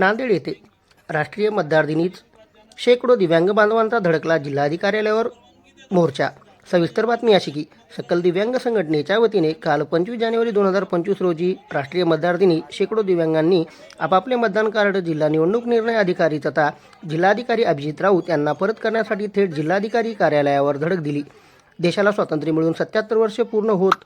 नांदेड येथे राष्ट्रीय मतदार दिनीच शेकडो दिव्यांग बांधवांचा धडकला जिल्हाधिकार्यालयावर मोर्चा. सविस्तर बातमी अशी की सकल दिव्यांग संघटनेच्या वतीने काल पंचवीस जानेवारी दोन हजार पंचवीस रोजी राष्ट्रीय मतदार दिनी शेकडो दिव्यांगांनी आपापले मतदान कार्ड जिल्हा निवडणूक निर्णय अधिकारी तथा जिल्हाधिकारी अभिजित राऊत यांना परत करण्यासाठी थेट जिल्हाधिकारी कार्यालयावर धडक दिली. देशाला स्वातंत्र्य मिळून सत्याहत्तर वर्षे पूर्ण होत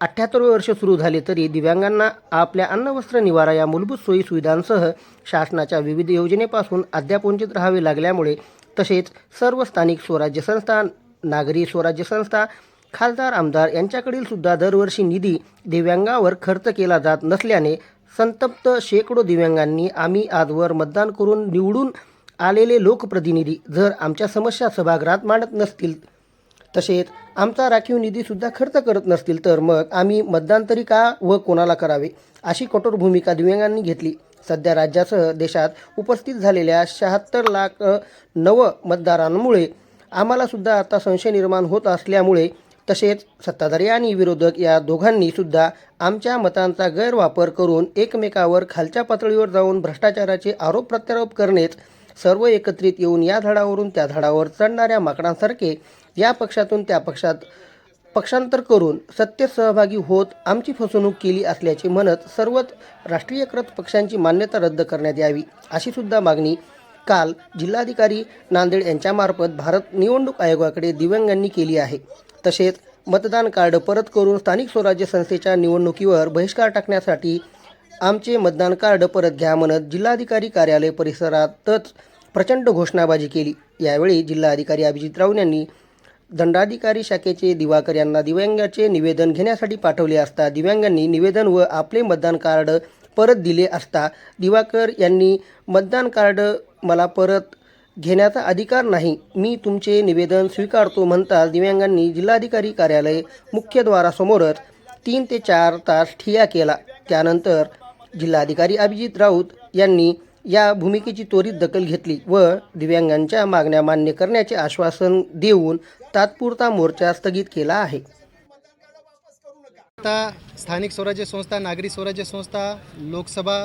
अठ्ठ्याहत्तर वर्ष सुरू झाले तरी दिव्यांगांना आपल्या अन्न वस्त्र निवारा या मूलभूत सोयी सुविधांसह शासनाच्या विविध योजनेपासून अद्याप वंचित राहावे लागल्यामुळे तसेच सर्व स्थानिक स्वराज्य संस्था नागरी स्वराज्य संस्था खासदार आमदार यांच्याकडील सुद्धा दरवर्षी निधी दिव्यांगावर खर्च केला जात नसल्याने संतप्त शेकडो दिव्यांगांनी आम्ही आजवर मतदान करून निवडून आलेले लोकप्रतिनिधी जर आमच्या समस्या सभागृहात मांडत नसतील तसेच आमचा राखीव निधीसुद्धा खर्च करत नसतील तर मग आम्ही मतदान तरी का व कोणाला करावे? अशी कठोर भूमिका दिव्यांगांनी घेतली. सध्या राज्यासह देशात उपस्थित झालेल्या शहात्तर लाख नव मतदारांमुळे आम्हालासुद्धा आता संशय निर्माण होत असल्यामुळे तसेच सत्ताधारी आणि विरोधक या दोघांनी सुद्धा आमच्या मतांचा गैरवापर करून एकमेकावर खालच्या पातळीवर जाऊन भ्रष्टाचाराचे आरोप प्रत्यारोप करणेच सर्व एकत्रित येऊन या झाडावरून त्या झाडावर चढणाऱ्या माकडांसारखे या पक्षातून त्या पक्षात पक्षांतर करून सत्तेत सहभागी होत आमची फसवणूक केली असल्याचे म्हणत सर्वच राष्ट्रीयकृत पक्षांची मान्यता रद्द करण्यात यावी अशी सुद्धा मागणी काल जिल्हाधिकारी नांदेड यांच्यामार्फत भारत निवडणूक आयोगाकडे दिव्यांगांनी केली आहे. तसेच मतदान कार्ड परत करून स्थानिक स्वराज्य संस्थेच्या निवडणुकीवर बहिष्कार टाकण्यासाठी आमचे मतदान कार्ड परत घ्या म्हणत जिल्हाधिकारी कार्यालय परिसरातच प्रचंड घोषणाबाजी केली. यावेळी जिल्हाधिकारी अभिजित राऊत यांनी दंडाधिकारी शाखेचे दिवाकर यांना दिव्यांगाचे निवेदन घेण्यासाठी पाठवले असता दिव्यांगांनी निवेदन व आपले मतदान कार्ड परत दिले असता दिवाकर यांनी मतदान कार्ड मला परत घेण्याचा अधिकार नाही. मी तुमचे निवेदन स्वीकारतो म्हणताच दिव्यांगांनी जिल्हाधिकारी कार्यालय मुख्यद्वारासमोरच तीन ते चार तास ठिया केला. त्यानंतर जिल्हाधिकारी अभिजित राऊत यांनी या भूमिकेची त्वरित दखल घेतली व दिव्यांगांच्या मागण्या मान्य करण्याचे आश्वासन देऊन तात्पुरता मोर्चा स्थगित केला आहे. आता स्थानिक स्वराज्य संस्था नागरी स्वराज्य संस्था लोकसभा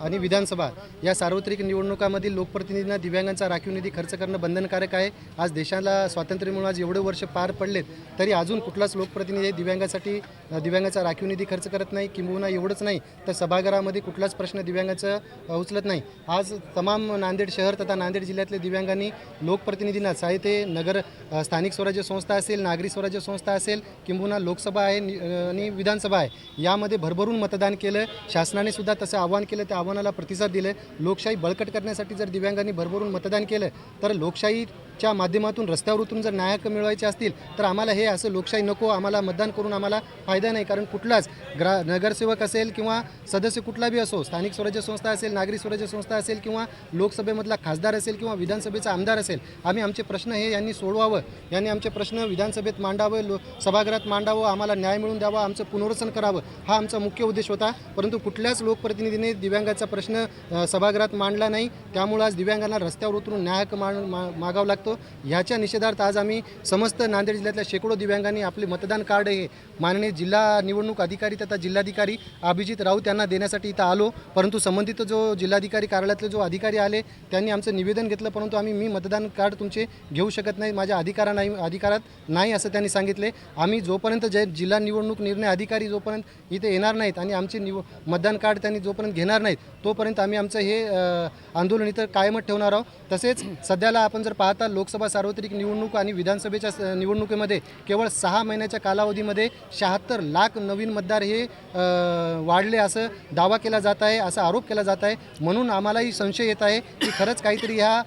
आणि विधानसभा या सार्वत्रिक निवडणुकामधील लोकप्रतिनिधींना दिव्यांगांचा राखीव निधी खर्च करणं बंधनकारक आहे. आज देशाला स्वातंत्र्य मिळून आज एवढे वर्ष पार पडलेत तरी अजून कुठलाच लोकप्रतिनिधी दिव्यांगासाठी दिव्यांगाचा राखीव निधी खर्च करत नाही किंबहुना एवढंच नाही तर सभागृहामध्ये कुठलाच प्रश्न दिव्यांगाचं उचलत नाही. आज तमाम नांदेड शहर तथा नांदेड जिल्ह्यातल्या दिव्यांगांनी लोकप्रतिनिधींना साहित्य ते नगर स्थानिक स्वराज्य संस्था असेल नागरी स्वराज्य संस्था असेल किंबहुना लोकसभा आहे नि- आणि विधानसभा आहे यामध्ये भरभरून मतदान केलं शासनाने सुद्धा तसं आवाहन केलं त्या आव्हानाला प्रतिसाद दिले लोकशाही बळकट करण्यासाठी जर दिव्यांगांनी भरभरून मतदान केलं तर लोकशाहीच्या माध्यमातून रस्त्यावर उतरून जर न्यायक मिळवायचे असतील तर आम्हाला हे असं लोकशाही नको आम्हाला मतदान करून आम्हाला फायदा नाही. कारण कुठलाच ग्रा नगरसेवक असेल किंवा सदस्य कुठला बी असो स्थानिक स्वराज्य संस्था असेल नागरी स्वराज्य संस्था असेल किंवा लोकसभेमधला खासदार असेल किंवा विधानसभेचा आमदार असेल आम्ही आमचे प्रश्न हे यांनी सोडवावं. यांनी आमचे प्रश्न विधानसभेत मांडावं लो सभागृहात मांडावं आम्हाला न्याय मिळवून द्यावा आमचं पुनर्वसन करावं हा आमचा मुख्य उद्देश होता. परंतु कुठल्याच लोकप्रतिनिधीने दिव्यांगाचा प्रश्न सभागृहात मांडला नाही. त्यामुळे आज दिव्यांगांना रस्त्यावर उतरून न्यायक हक्क मा मा- मागावा लागतो. ह्याच्या निषेधार्थ आज आम्ही समस्त नांदेड जिल्ह्यातल्या शेकडो दिव्यांगांनी आपले मतदान कार्ड हे माननीय जिल्हा निवडणूक अधिकारी तथा जिल्हाधिकारी अभिजित राऊत यांना देण्यासाठी इथं आलो. परंतु संबंधित जो जिल्हाधिकारी कार्यालयातले जो अधिकारी आले त्यांनी आमचं निवेदन घेतलं. परंतु आम्ही मी मतदान कार्ड तुमचे घेऊ शकत नाही माझ्या अधिकारा नाही अधिकारात नाही असं त्यांनी सांगितले. आम्ही जोपर्यंत जे जिल्हा निवडणूक निर्णय अधिकारी जोपर्यंत इथे येणार नाहीत आणि आमचे निव मतदान कार्ड त्यांनी जोपर्यंत घेणार नाहीत तोपर्यंत आम्ही आमचं हे आंदोलन इथं कायमच ठेवणार आहोत. तसेच सध्याला आपण जर पाहता लोकसभा सार्वत्रिक निवडणूक आणि विधानसभेच्या निवडणुकीमध्ये केवळ सहा महिन्याच्या कालावधीमध्ये शहात्तर लाख नवीन मतदार हे वाढले असं दावा केला जात आहे असा आरोप केला जात आहे. म्हणून आम्हालाही संशय येत आहे की खरंच काहीतरी ह्या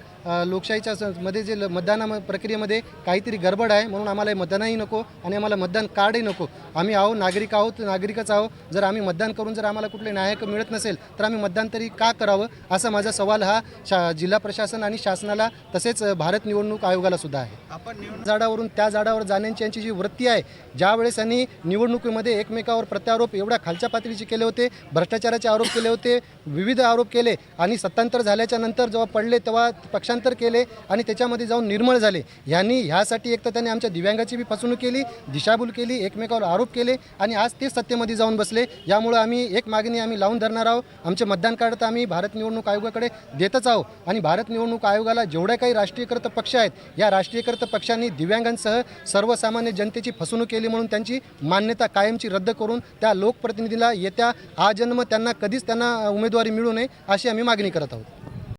लोकशाहीच्या स- मध्ये जे ल- मतदाना प्रक्रियेमध्ये काहीतरी गडबड आहे म्हणून आम्हाला हे मतदानही नको आणि आम्हाला मतदान कार्डही नको. आम्ही आहो नागरिक आहोत नागरिकच आहो. जर आम्ही मतदान करून जर आम्हाला कुठले न्याय हक्क मिळत नसेल तर आम्ही मतदान तरी का करावं? असा माझा सवाल हा शा जिल्हा प्रशासन आणि शासनाला तसेच भारत निवडणूक आयोगाला सुद्धा आहे. आपण झाडावरून त्या झाडावर जाण्याची यांची जी वृत्ती आहे ज्यावेळेस यांनी निवडणुकीमध्ये एकमेकावर प्रत्यारोप एवढ्या खालच्या पातळीचे केले होते भ्रष्टाचाराचे आरोप केले होते विविध आरोप केले आणि सत्तांतर झाल्याच्यानंतर जेव्हा पडले तेव्हा पक्षात भाषांतर केले आणि त्याच्यामध्ये जाऊन निर्मळ झाले. ह्यांनी ह्यासाठी एक तर त्यांनी आमच्या दिव्यांगाची बी फसवणूक केली दिशाभूल केली एकमेकावर आरोप केले आणि आज ते सत्तेमध्ये जाऊन बसले. यामुळं आम्ही एक मागणी आम्ही लावून धरणार आहोत. आमचे मतदान कार्ड तर आम्ही भारत निवडणूक आयोगाकडे देतच आहोत. आणि भारत निवडणूक आयोगाला जेवढ्या काही राष्ट्रीयकृत पक्ष आहेत या राष्ट्रीयकृत पक्षांनी दिव्यांगांसह सर्वसामान्य जनतेची फसवणूक केली म्हणून त्यांची मान्यता कायमची रद्द करून त्या लोकप्रतिनिधीला येत्या हा जन्म त्यांना कधीच त्यांना उमेदवारी मिळू नये अशी आम्ही मागणी करत आहोत.